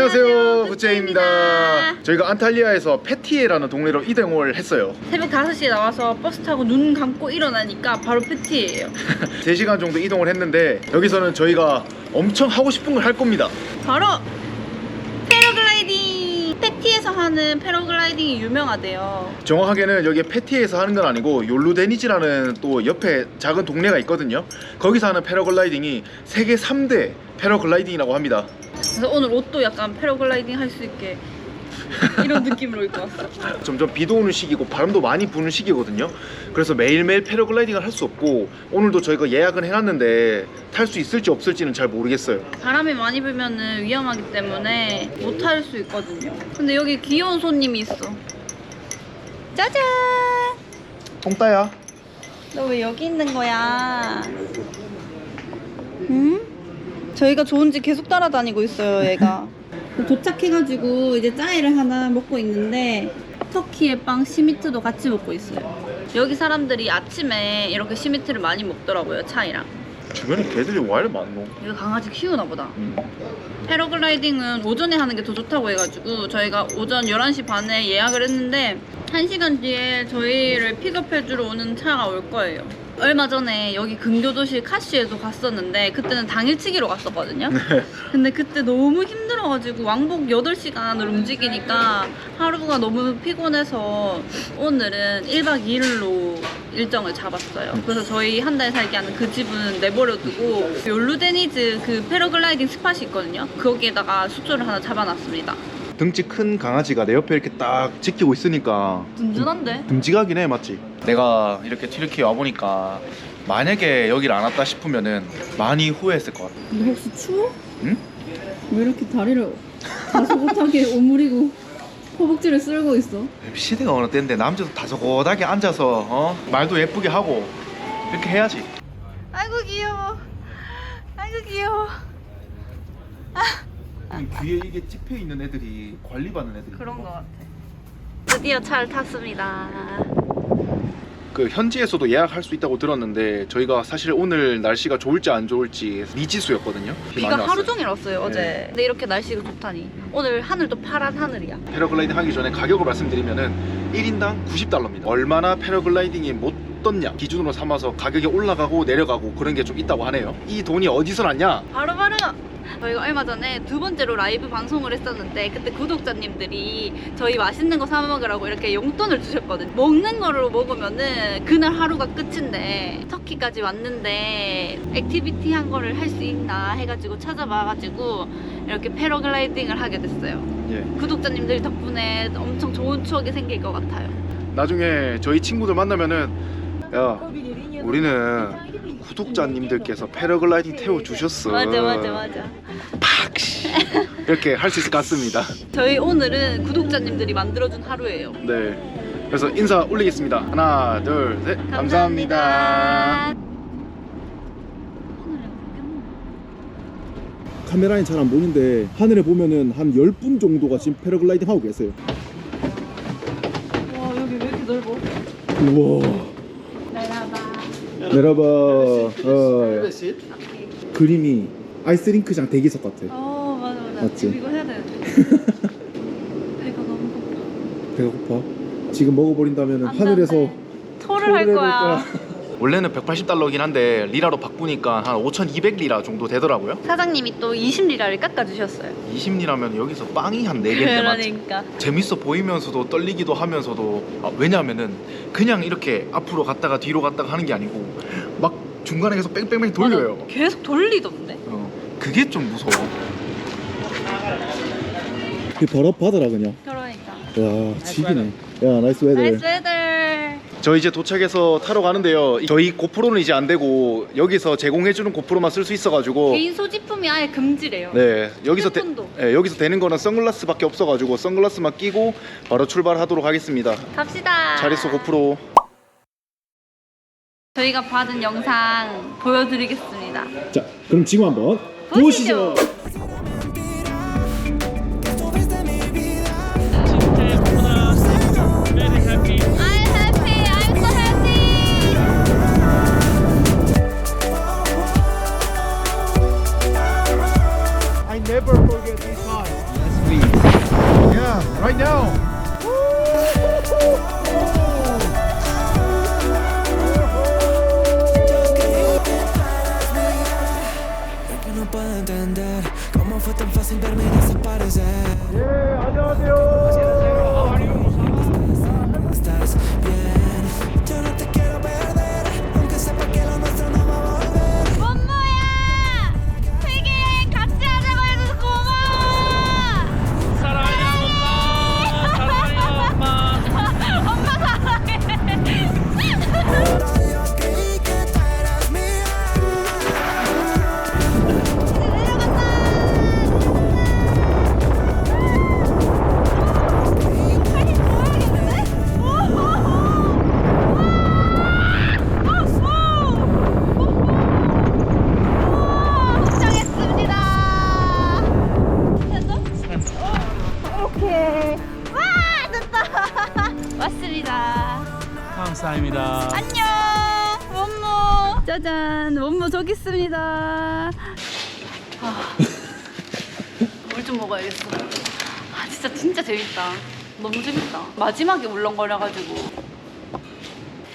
안녕하세요. 구체입니다. 저희가 안탈리아에서 페티에라는 동네로 이동을 했어요. 새벽 5시에 나와서 버스 타고 눈 감고 일어나니까 바로 패티예요. 3시간 정도 이동을 했는데 여기서는 저희가 엄청 하고 싶은 걸 할 겁니다. 바로 패러글라이딩. 패티에서 하는 패러글라이딩이 유명하대요. 정확하게는 여기 페티에서 하는 건 아니고 욜루데니지라는 또 옆에 작은 동네가 있거든요. 거기서 하는 패러글라이딩이 세계 3대 패러글라이딩이라고 합니다 그래서 오늘 옷도 약간 패러글라이딩 할 수 있게 이런 느낌으로 입고 왔어. 점점 비도 오는 시기고 바람도 많이 부는 시기거든요 그래서 매일매일 패러글라이딩을 할 수 없고 오늘도 저희가 예약은 해놨는데 탈 수 있을지 없을지는 잘 모르겠어요 바람이 많이 불면은 위험하기 때문에 못 탈 수 있거든요. 근데 여기 귀여운 손님이 있어. 짜잔! 똥따야 너 왜 여기 있는 거야? 응? 저희가 좋은 집 계속 따라다니고 있어요, 얘가. 도착해가지고 이제 짜이를 하나 먹고 있는데 터키의 빵 시미트도 같이 먹고 있어요. 여기 사람들이 아침에 이렇게 시미트를 많이 먹더라고요, 차이랑. 주변에 개들이 왜 이렇게 많노? 여기 강아지 키우나 보다. 음. 패러글라이딩은 오전에 하는 게 더 좋다고 해가지고 저희가 오전 11시 반에 예약을 했는데 1시간 뒤에 저희를 픽업해주러 오는 차가 올 거예요. 얼마 전에 여기 근교도시 카시에도 갔었는데 그때는 당일치기로 갔었거든요. 근데 그때 너무 힘들어가지고 왕복 8시간을 움직이니까 하루가 너무 피곤해서 오늘은 1박 2일로 일정을 잡았어요. 그래서 저희 한 달 살기 하는 그 집은 내버려두고 욜루데니즈 그 패러글라이딩 스팟이 있거든요. 거기에다가 숙소를 하나 잡아놨습니다. 등치 큰 강아지가 내 옆에 이렇게 딱 지키고 있으니까 든든한데? 듬직하긴 해 맞지? 내가 이렇게 튀르키예 와보니까 만약에 여기를 안 왔다 싶으면은 많이 후회했을 것 같아 근데 혹시 추워? 응? 왜 이렇게 다리를 다소곳하게 오므리고 허벅지를 쓸고 있어? 시대가 어느 때인데 남자도 다소곳하게 앉아서 어? 말도 예쁘게 하고 이렇게 해야지 아이고 귀여워. 아이고 귀여워. 뒤에 이게 찝혀 있는 애들이 관리받는 애들이 그런 것 같아. 드디어 차를 탔습니다. 그 현지에서도 예약할 수 있다고 들었는데 저희가 사실 오늘 날씨가 좋을지 안 좋을지 미지수였거든요 비 비가 많이 하루 왔어요. 종일 왔어요 어제. 네. 근데 이렇게 날씨가 좋다니. 오늘 하늘도 파란 하늘이야. 패러글라이딩 하기 전에 가격을 말씀드리면은 1인당 90달러입니다. 얼마나 패러글라이딩이 못 떴냐 기준으로 삼아서 가격이 올라가고 내려가고 그런 게 좀 있다고 하네요. 이 돈이 어디서 났냐? 바로 바로 저희가 얼마 전에 두 번째로 라이브 방송을 했었는데 그때 구독자님들이 저희 맛있는 거 사 먹으라고 이렇게 용돈을 주셨거든요. 먹는 거로 먹으면은 그날 하루가 끝인데 터키까지 왔는데 액티비티 한 거를 할 수 있나 해가지고 찾아봐가지고 이렇게 패러글라이딩을 하게 됐어요. 예. 구독자님들 덕분에 엄청 좋은 추억이 생길 것 같아요. 나중에 저희 친구들 만나면은 야 우리는 구독자님들께서 패러글라이딩 태워 주셨어. 맞아 맞아 맞아. 팍시 이렇게 할 수 있을 것 같습니다. 저희 오늘은 구독자님들이 만들어준 하루예요. 네. 그래서 인사 올리겠습니다. 하나, 둘, 셋. 감사합니다. 감사합니다. 카메라엔 잘 안 보이는데 하늘에 보면은 한 10분 정도가 지금 패러글라이딩 하고 계세요. 와 여기 왜 이렇게 넓어? 우와. 내려봐. 어, 그림이 아이스링크장 대기석 같아. 어 맞아 맞아. 맞지? 지금 이거 해야 되는데. 배가 너무 고파. 배가 고파. 지금 먹어버린다면 안 하늘에서 돼, 안 돼. 토를 할 해볼 거야. 원래는 180달러긴 한데 리라로 바꾸니까 한 5,200리라 정도 되더라고요. 사장님이 또 20리라를 깎아주셨어요. 20리라면 여기서 빵이 한 4개인데 맞지? 그러니까. 재밌어 보이면서도 떨리기도 하면서도 아, 왜냐하면은 그냥 이렇게 앞으로 갔다가 뒤로 갔다가 하는 게 아니고 막 중간에 계속 뺑뺑뺑 돌려요. 맞아. 계속 돌리던데. 어, 그게 좀 무서워. 받으라 그냥. 그러니까. 야 지기네. 야 나이스 웨더. 나이스 웨더. 저 이제 도착해서 타러 가는데요. 저희 고프로는 이제 안 되고 여기서 제공해주는 고프로만 쓸 수 있어가지고 개인 소지품이 아예 금지래요. 네 여기서 되, 핸드폰도. 네, 여기서 되는 거는 선글라스밖에 없어가지고 선글라스만 끼고 바로 출발하도록 하겠습니다. 갑시다. 잘 있어 고프로. 저희가 받은 영상 보여드리겠습니다. 자 그럼 지금 한번 보시죠. 보시죠. never forget this time. Yes, please. Yeah, right now. 원모 저기 있습니다. 물좀 먹어야겠어. 아, 진짜 진짜 재밌다. 너무 재밌다. 마지막에 울렁거려가지고.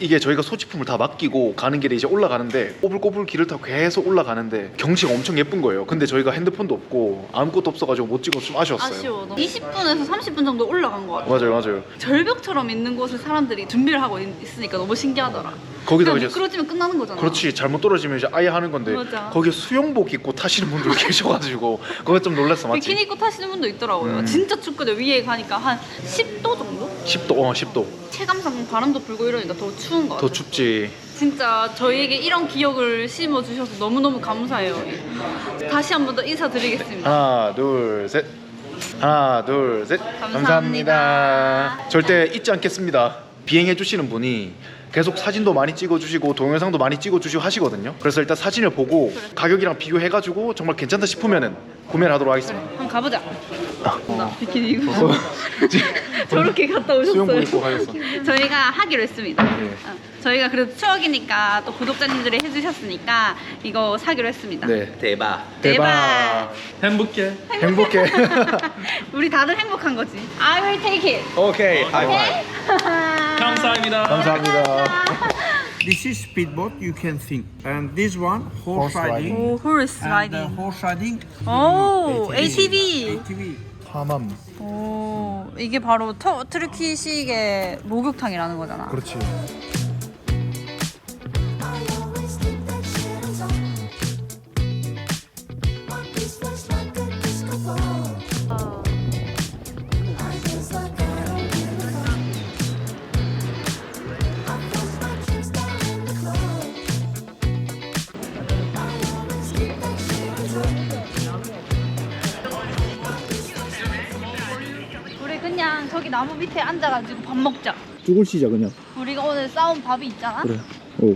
이게 저희가 소지품을 다 맡기고 가는 길에 이제 올라가는데 꼬불꼬불 길을 타고 계속 올라가는데 경치가 엄청 예쁜 거예요. 근데 저희가 핸드폰도 없고 아무것도 없어가지고 못 찍어서 좀 아쉬웠어요. 아쉬워. 20분에서 30분 정도 올라간 것 같아. 맞아요, 맞아요. 절벽처럼 있는 곳에 사람들이 준비를 하고 있, 있으니까 너무 신기하더라. 거기다가 그냥 이제 미끄러지면 끝나는 거잖아. 그렇지 잘못 떨어지면 이제 아예 하는 건데 맞아. 거기에 수영복 입고 타시는 분들 계셔가지고 그거 좀 놀랐어 맞지? 비키니 입고 타시는 분도 있더라고요. 음. 진짜 춥거든. 위에 가니까 한 10도 정도? 10도 어 10도 체감상 바람도 불고 이러니까 더 추운 것 같아요. 더 춥지 진짜 저희에게 이런 기억을 심어 주셔서 너무너무 감사해요. 다시 한 번 더 인사드리겠습니다. 하나 둘 셋 하나 둘 셋 감사합니다. 절대 잊지 않겠습니다 비행해 주시는 분이 계속 사진도 많이 찍어 주시고 동영상도 많이 찍어 주시고 하시거든요 그래서 일단 사진을 보고 가격이랑 비교해 가지고 정말 괜찮다 싶으면은 구매를 하도록 하겠습니다 한번 가보자. 나 비키니 입고 저렇게 갔다 오셨어요. 입고 가셨어 저희가 하기로 했습니다. 네. 어, 저희가 그래도 추억이니까 또 구독자님들이 해주셨으니까 이거 사기로 했습니다. 네 대박. 대박 행복해 행복해 우리 다들 행복한 거지. I will take it. 오케이 오케이? 감사합니다 감사합니다 This is speedboat, you can think. And this one, horse, Horse riding. riding. 오, horse And uh, riding. horse riding, 오, ATV. ATV. 하맘 오, 이게 바로 터, 트르키식의 목욕탕이라는 거잖아. 그렇지 밑에 앉아가지고 밥 먹자. 죽을 시자 그냥 우리가 오늘 싸운 밥이 있잖아. 그래 오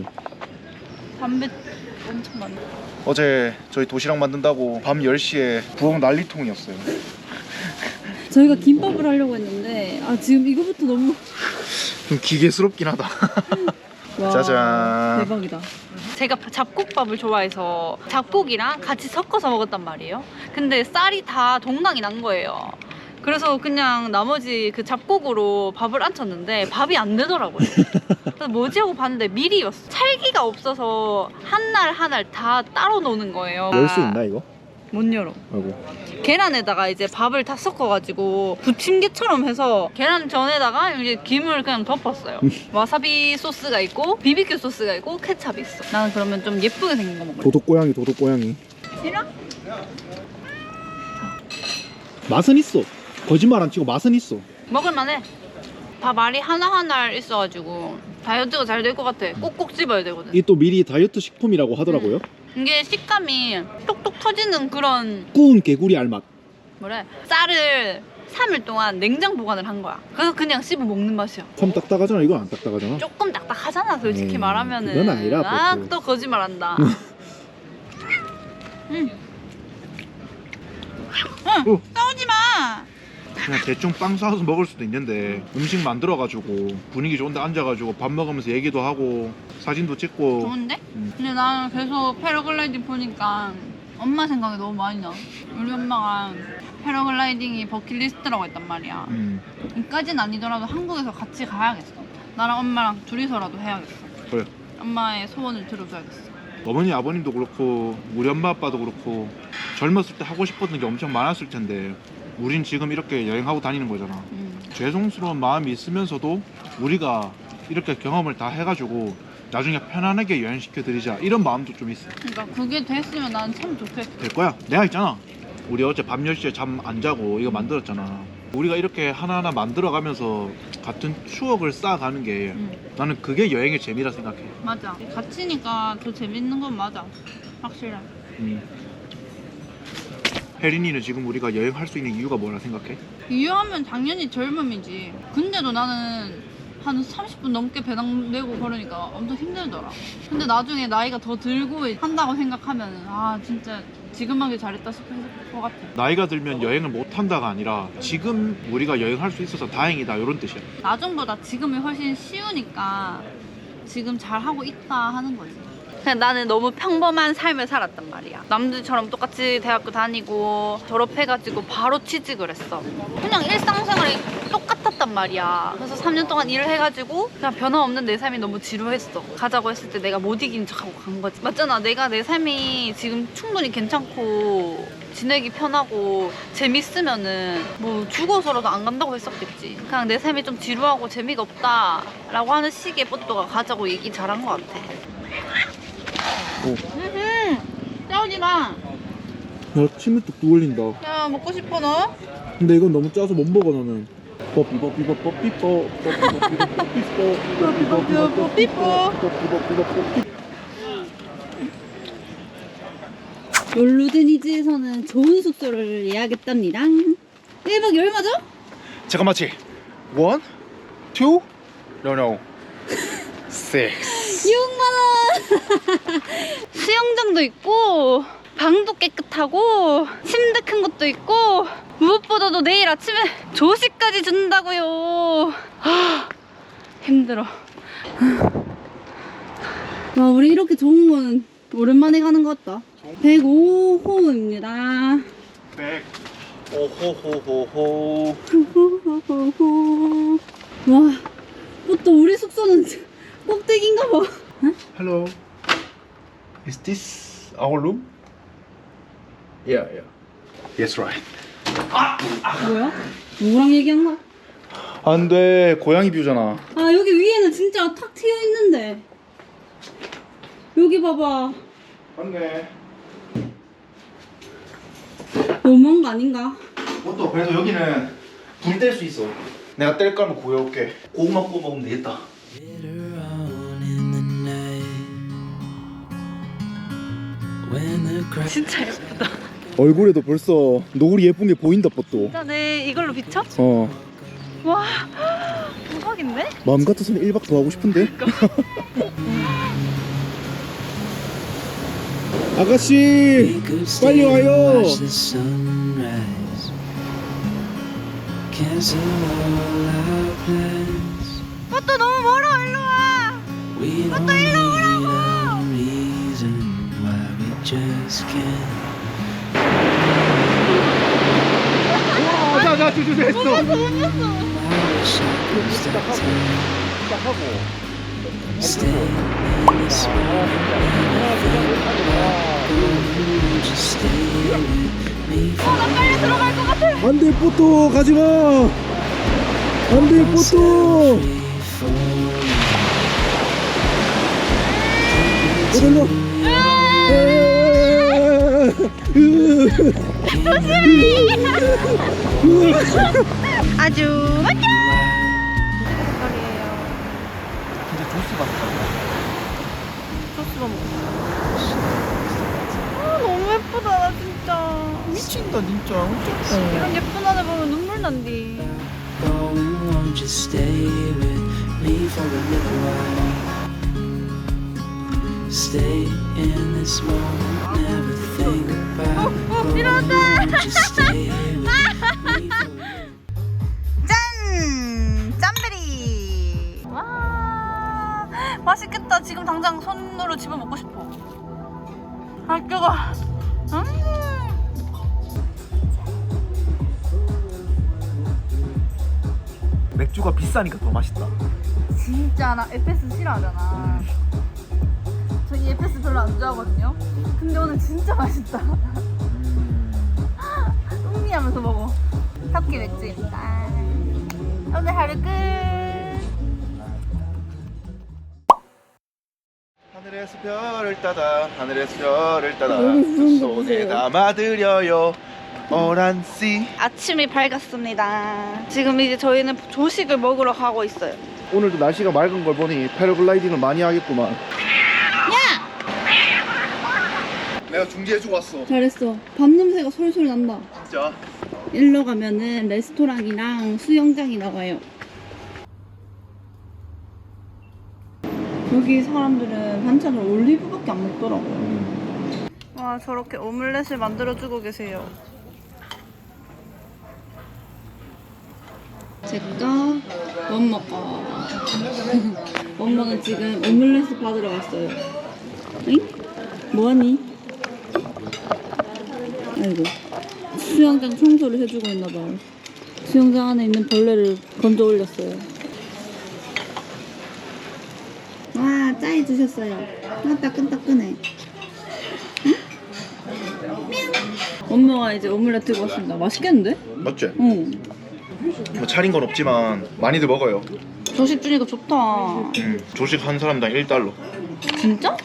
담배 엄청 많네. 어제 저희 도시락 만든다고 밤 10시에 부엌 난리통이었어요 저희가 김밥을 하려고 했는데 아 지금 이거부터 너무 좀 기계스럽긴 하다 와, 짜잔. 대박이다. 제가 잡곡밥을 좋아해서 잡곡이랑 같이 섞어서 먹었단 말이에요. 근데 쌀이 다 동강이 난 거예요. 그래서 그냥 나머지 그 잡곡으로 밥을 안 쳤는데 밥이 안 되더라고요. 그래서 뭐지 하고 봤는데 미리였어. 찰기가 없어서 한 날한알다 따로 노는 거예요. 열 수 있나 이거? 못 열어. 아이고 계란에다가 이제 밥을 다 섞어가지고 부침개처럼 해서 계란 전에다가 이제 김을 그냥 덮었어요. 와사비 소스가 있고 비비큐 소스가 있고 케찹이 있어. 나는 그러면 좀 예쁘게 생긴 거 먹을래. 도둑 고양이 도둑 고양이 싫어? 맛은 있어 거짓말 안 치고 맛은 있어 먹을만해. 밥 알이 하나하나 있어가지고 다이어트가 잘 될 것 같아. 꼭꼭 집어야 되거든. 이또 미리 다이어트 식품이라고 하더라고요 이게 식감이 톡톡 터지는 그런 구운 개구리 알맛 뭐래 쌀을 3일 동안 냉장 보관을 한 거야. 그래서 그냥 씹어 먹는 맛이야. 참 딱딱하잖아 이건 안 딱딱하잖아 조금 딱딱하잖아 솔직히 음, 말하면은 그건 아니라, 아, 뭐 또. 또 거짓말한다 응. 응 어. 싸우지 마 그냥 대충 빵 싸서 먹을 수도 있는데 음식 만들어가지고 분위기 좋은데 앉아가지고 밥 먹으면서 얘기도 하고 사진도 찍고 좋은데? 음. 근데 나는 계속 패러글라이딩 보니까 엄마 생각이 너무 많이 나 우리 엄마가 패러글라이딩이 버킷리스트라고 했단 말이야. 음 이까진 아니더라도 한국에서 같이 가야겠어. 나랑 엄마랑 둘이서라도 해야겠어. 그래 엄마의 소원을 들어줘야겠어. 어머니 아버님도 그렇고 우리 엄마 아빠도 그렇고 젊었을 때 하고 싶었던 게 엄청 많았을 텐데 우린 지금 이렇게 여행하고 다니는 거잖아. 음. 죄송스러운 마음이 있으면서도 우리가 이렇게 경험을 다 해가지고 나중에 편안하게 여행시켜 드리자 이런 마음도 좀 있어. 그러니까 그게 됐으면 난 참 좋겠어. 될 거야. 내가 있잖아. 우리 어제 밤 10시에 잠 안 자고 이거 만들었잖아 우리가 이렇게 하나하나 만들어가면서 같은 추억을 쌓아가는 게 음. 나는 그게 여행의 재미라 생각해 맞아. 같이니까 더 재밌는 건 맞아. 확실해. 음. 혜린이는 지금 우리가 여행할 수 있는 이유가 뭐라 생각해? 이유하면 당연히 젊음이지. 근데도 나는 한 30분 넘게 배낭 내고 그러니까 엄청 힘들더라. 근데 나중에 나이가 더 들고 한다고 생각하면 아 진짜 지금 하길 잘했다 싶을 것 같아. 나이가 들면 여행을 못 한다가 아니라 지금 우리가 여행할 수 있어서 다행이다 이런 뜻이야. 나중보다 지금이 훨씬 쉬우니까 지금 잘 하고 있다 하는 거지. 그냥 나는 너무 평범한 삶을 살았단 말이야. 남들처럼 똑같이 대학교 다니고 졸업해가지고 바로 취직을 했어. 그냥 일상생활이 똑같았단 말이야. 그래서 3년 동안 일을 해가지고 그냥 변함없는 내 삶이 너무 지루했어. 가자고 했을 때 내가 못 이긴 척하고 간 거지. 맞잖아. 내가 내 삶이 지금 충분히 괜찮고 지내기 편하고 재밌으면은 뭐 죽어서라도 안 간다고 했었겠지. 그냥 내 삶이 좀 지루하고 재미가 없다 라고 하는 식의 뽀또가 가자고 얘기 잘한 것 같아. 오. 음, 싸우지 마. 야 침이 뚝뚝 흘린다. 야 먹고 싶어 너? 근데 이건 너무 짜서 못 먹어 나는. 뽀삐뽀삐뽀 뽀삐뽀 뽀삐뽀삐뽀 뽀삐뽀 뽀삐뽀 뽀삐뽀 롤루드니즈에서는 좋은 숙소를 예약했답니다. 1박이 얼마죠? 잠깐 맞지? 원, 투, no no, six. 6만원! 수영장도 있고 방도 깨끗하고 침대 큰 것도 있고 무엇보다도 내일 아침에 조식까지 준다고요. 아, 힘들어. 와, 우리 이렇게 좋은 건 오랜만에 가는 것 같다. 105호입니다. 백. 오호호호호. 호호호호. 와, 어, 또 우리 숙소는 꼭대기인가 봐. Hello. Is this our room? Yeah, yeah. Yes, right. 뭐야? 누구랑 얘기한 거야? 안 돼. 고양이 뷰잖아. 아, 여기 위에는 진짜 탁 트여 있는데. 여기 봐봐. 맞네. 너무한 거 아닌가? 뭐또 그래도 여기는 불 뗄 수 있어. 내가 뗄 거면 구해올게. 고구마 구워 먹으면 되겠다. 진짜 예쁘다. 얼굴에도 벌써 노을이 예쁜 게 보인다 뽀또. 진짜네. 이걸로 비춰? 어 와 대박인데? 마음 같아서는 1박 더 하고 싶은데. 아가씨 could stay 빨리 와요. 그것도 너무 멀어. 일로 와. Don't need a Me for 빨리 들어갈 것 같아. 안돼 뽀또 가지마. 안돼 뽀또. 어딜로? 아주. 근데 조스. 소스가 아 너무 예쁘다 나 진짜 미친다 진짜. 어쩌고. 이런 예쁜 하늘 보면 눈물 난디 going, won't you stay with me for a little while? Stay in this moment, never 어, 일어나. 짠! 짠베리! 와, 맛있겠다. 지금 당장 손으로 집어 먹고 싶어. 아, 뜨거. 음. 맥주가 비싸니까 더 맛있다. 진짜 나 에페스 싫어하잖아. 음. 희 에페스 별로 안 좋아하거든요. 근데 오늘 진짜 맛있다. 음미하면서 먹어. 터키 맥주입니다. 오늘 하루 끝. 하늘에서 별을 따다 하늘에서 별을 따다 거 손에. 담아드려요 오란씨 아침이 밝았습니다. 지금 이제 저희는 조식을 먹으러 가고 있어요. 오늘도 날씨가 맑은 걸 보니 패러글라이딩을 많이 하겠구만 야! 내가 중지해주고 왔어 잘했어. 밥 냄새가 솔솔 난다. 진짜 일로 가면은 레스토랑이랑 수영장이 나와요. 여기 사람들은 반찬을 올리브밖에 안 먹더라고요. 와 저렇게 오믈렛을 만들어주고 계세요. 제가 원먹 거. 원먹은 지금 오믈렛을 받으러 갔어요. 응? 뭐하니? 아이고. 수영장 청소를 해주고 있나봐요. 수영장 안에 있는 벌레를 건져 올렸어요. 와, 짜이 주셨어요. 아, 따끈따끈해. 응? 엄마가 이제 오믈렛 들고 왔습니다. 맛있겠는데? 맞지? 응. 뭐 차린 건 없지만 많이들 먹어요 조식 주니까 좋다. 음, 조식 한 사람당 1달러 진짜?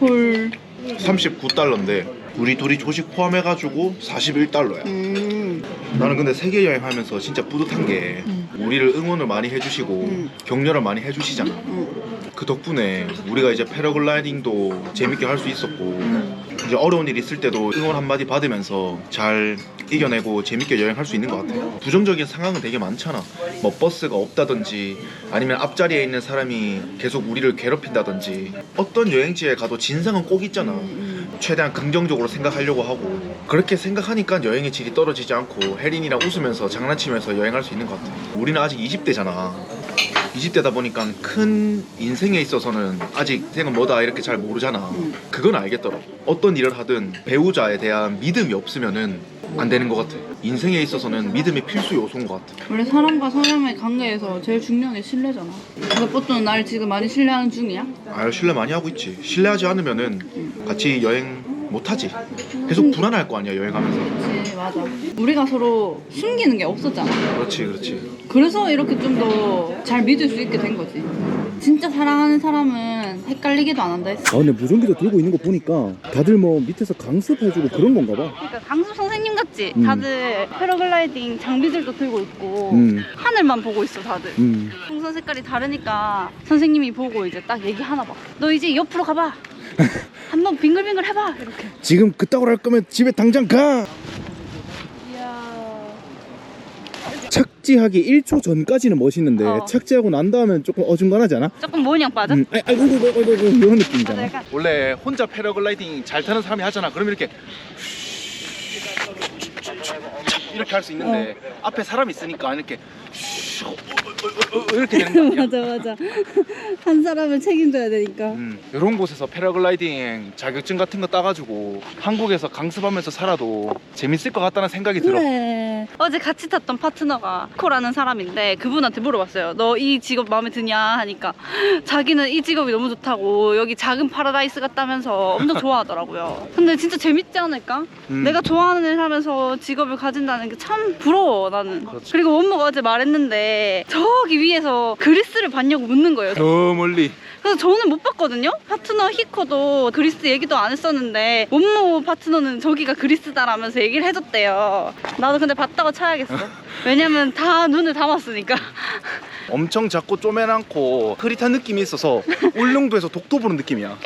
헐. 39달러인데 우리 둘이 조식 포함해가지고 41달러야 음. 나는 근데 세계 여행하면서 진짜 뿌듯한 게 우리를 응원을 많이 해주시고 음. 격려를 많이 해주시잖아 음. 그 덕분에 우리가 이제 패러글라이딩도 재밌게 할 수 있었고 음. 이제 어려운 일 있을 때도 응원 한마디 받으면서 잘 이겨내고 재밌게 여행할 수 있는 것 같아 부정적인 상황은 되게 많잖아 뭐 버스가 없다든지 아니면 앞자리에 있는 사람이 계속 우리를 괴롭힌다든지 어떤 여행지에 가도 진상은 꼭 있잖아 음. 최대한 긍정적으로 생각하려고 하고 그렇게 생각하니까 여행의 질이 떨어지지 않고 혜린이랑 웃으면서 장난치면서 여행할 수 있는 것 같아 우리는 아직 20대잖아. 20대다 보니까 큰 인생에 있어서는 아직 생은 뭐다 이렇게 잘 모르잖아. 그건 알겠더라고. 어떤 일을 하든 배우자에 대한 믿음이 없으면은 안 되는 것 같아 인생에 있어서는 믿음이 필수 요소인 것 같아 원래 사람과 사람의 관계에서 제일 중요한 게 신뢰잖아. 그래서 보통 날 지금 많이 신뢰하는 중이야? 아유 신뢰 많이 하고 있지 신뢰하지 않으면은 같이 여행 못 하지 계속 불안할 거 아니야 여행하면서 그치, 맞아. 우리가 서로 숨기는 게 없었잖아. 그렇지 그렇지 그래서 이렇게 좀 더 잘 믿을 수 있게 된 거지. 진짜 사랑하는 사람은 헷갈리기도 안 한다 했어. 아 근데 무전기도 들고 있는 거 보니까 다들 뭐 밑에서 강습해주고 그런 건가 봐. 그러니까 강수 선생님 같지? 음. 다들 패러글라이딩 장비들도 들고 있고 음, 하늘만 보고 있어 다들. 음. 풍선 색깔이 다르니까 선생님이 보고 이제 딱 얘기 하나 봐. 너 이제 옆으로 가봐. 한번 빙글빙글 해봐 이렇게. 지금 그따구로 할 거면 집에 당장 가. 이야. 착지하기 1초 전까지는 멋있는데 어. 착지하고 난 다음엔 조금 어중간하지 않아? 조금 모냥 빠져? 음, 아이, 아이고, 아이고, 아이고, 아이고, 이런 느낌이잖아. 약간 원래 혼자 패러글라이딩 잘 타는 사람이 하잖아. 그러면 이렇게 이렇게 할 수 있는데 앞에 사람이 있으니까 이렇게 이렇게 되는 거 아니야? 맞아, 맞아. 한 사람을 책임져야 되니까. 음, 이런 곳에서 패러글라이딩 자격증 같은 거 따가지고 한국에서 강습하면서 살아도 재밌을 것 같다는 생각이 들어. 그래. 어제 같이 탔던 파트너가 코라는 사람인데 그분한테 물어봤어요. 너 이 직업 마음에 드냐 하니까 자기는 이 직업이 너무 좋다고 여기 작은 파라다이스 같다면서 엄청 좋아하더라고요. 근데 진짜 재밌지 않을까? 음. 내가 좋아하는 일 하면서 직업을 가진다는 게 참 부러워 나는. 그렇지. 그리고 원모가 어제 말했는데 저기 위에서 그리스를 봤냐고 묻는 거예요. 저 멀리 그래서 저는 못 봤거든요. 파트너 히코도 그리스 얘기도 안 했었는데 원모 파트너는 저기가 그리스다라면서 얘기를 해줬대요. 나도 근데 봤다고 쳐야겠어. 왜냐면 다 눈을 담았으니까. 엄청 작고 쪼매랑고 흐릿한 느낌이 있어서 울릉도에서 독도 보는 느낌이야.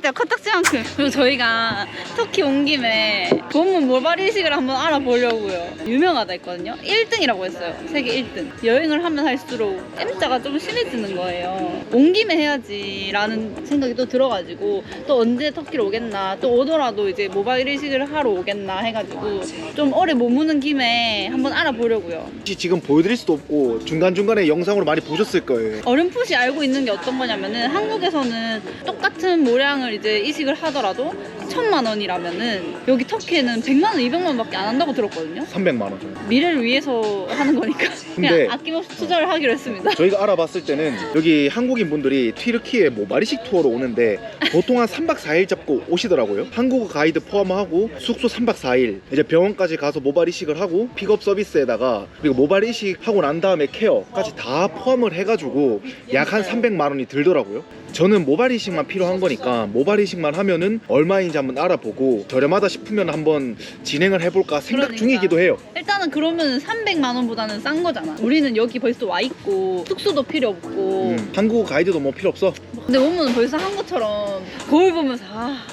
이만했대요 코딱지만큼. 그리고 저희가 터키 온 김에 본문 이식을 한번 알아보려고요. 유명하다 했거든요. 1등이라고 했어요. 세계 1등. 여행을 하면 할수록 M자가 좀 심해지는 거예요. 온 김에 해야지 라는 생각이 또 들어가지고 또 언제 터키로 오겠나 또 오더라도 이제 모바일 이식을 하러 오겠나 해가지고 좀 오래 머무는 김에 한번 알아보려고요. 지금 보여드릴 수도 없고 중간중간에 영상으로 많이 보셨을 거예요. 어렴풋이 알고 있는 게 어떤 거냐면은 한국에서는 똑같은 모량을 여행을 이제 이식을 하더라도 천만 원이라면은 여기 터키에는 100만 원, 200만 원밖에 안 한다고 들었거든요. 300만 원 정도. 미래를 위해서 하는 거니까 그냥 근데- 아낌없이 투자를 하기로 했습니다. 저희가 알아봤을 때는 여기 한국인 분들이 튀르키에 뭐 마리식 투어로 오는데 보통 한 3박 4일 잡고 오시더라고요. 한국어 가이드 포함하고 숙소 3박 4일 이제 병원까지 가서 모발 이식을 하고 픽업 서비스에다가 그리고 모발 이식 하고 난 다음에 케어까지 다 포함을 해가지고 약 한 300만 원이 들더라고요. 저는 모발 이식만 필요한 거니까 모발 이식만 하면은 얼마인지 한번 알아보고 저렴하다 싶으면 한번 진행을 해볼까 생각 그러니까. 중이기도 해요. 일단은 그러면 300만 원보다는 싼 거잖아. 우리는 여기 벌써 와 있고 숙소도 필요 없고 음, 한국어 가이드도 뭐 필요 없어. 근데 오면 벌써 한 것처럼 거울 보면서 아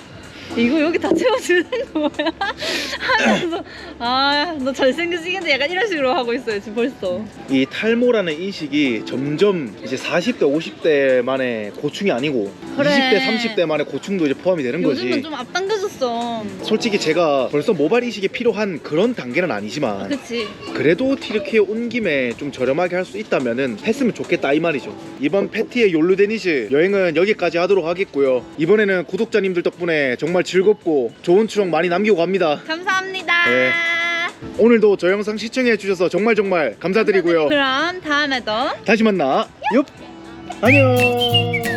이거 여기 다 채워주는 거야 하면서 아너 잘생겨지겠네 약간 이런 식으로 하고 있어요 지금 벌써 이 탈모라는 인식이 점점 이제 40대, 50대 만의 고충이 아니고 그래. 20대, 30대 만의 고충도 이제 포함이 되는 요즘은 거지. 좀 앞당겨졌어 솔직히 제가 벌써 모발 이식이 필요한 그런 단계는 아니지만 그치 그래도 티르키에 온 김에 좀 저렴하게 할 수 있다면은 했으면 좋겠다 이 말이죠. 이번 패티의 욜루데니즈 여행은 여기까지 하도록 하겠고요. 이번에는 구독자님들 덕분에 정말 즐겁고 좋은 추억 많이 남기고 갑니다. 감사합니다 네. 오늘도 저 영상 시청해 주셔서 정말 정말 감사드리고요. 그럼 다음에도 다시 만나. 엽. 안녕.